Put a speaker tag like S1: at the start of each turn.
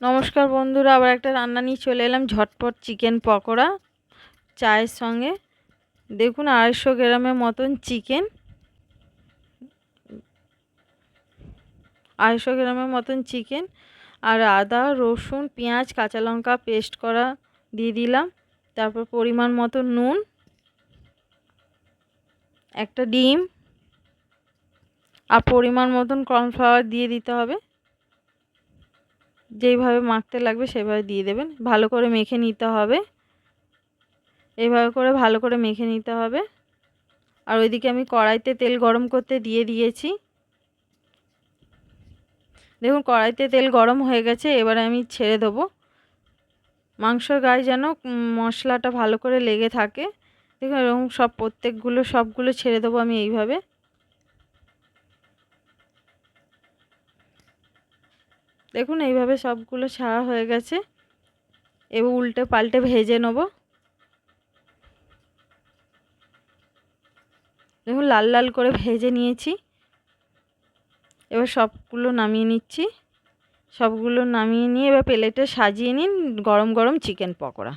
S1: নমস্কার বন্ধুরা, আবার একটা রান্না নিয়ে চলে এলাম, ঝটপট চিকেন পকোড়া, চায়ের সঙ্গে। দেখুন আড়াইশো গ্রামের মতন চিকেন। আড়াইশো গ্রামের মতন চিকেন আর আদা, রসুন, পেঁয়াজ, কাঁচা লঙ্কা পেস্ট করা দিয়ে দিলাম। তারপর পরিমাণ মতো নুন, একটা ডিম আর পরিমাণ মতন কর্নফ্লাওয়ার দিয়ে দিতে হবে। যেইভাবে মাখতে লাগবে সেভাবে দিয়ে দেবেন। ভালো করে মেখে নিতে হবে। এইভাবে করে ভালো করে মেখে নিতে হবে। আর ওইদিকে আমি কড়াইতে তেল গরম করতে দিয়ে দিয়েছি। দেখুন, কড়াইতে তেল গরম হয়ে গেছে, এবারে আমি ছেড়ে দেবো। মাংসর গায়ে যেন মশলাটা ভালো করে লেগে থাকে। দেখুন, এরকম সব প্রত্যেকগুলো, সবগুলো ছেড়ে দেবো আমি এইভাবে। দেখুন, এইভাবে সবগুলো ছাড়া হয়ে গেছে। এবার উল্টে পাল্টে ভেজে নেব। দেখুন, লাল লাল করে ভেজে নিয়েছি। এবার সবগুলো নামিয়ে নিচ্ছি। সবগুলো নামিয়ে নিয়ে এবার প্লেটে সাজিয়ে নিন গরম গরম চিকেন পকোড়া।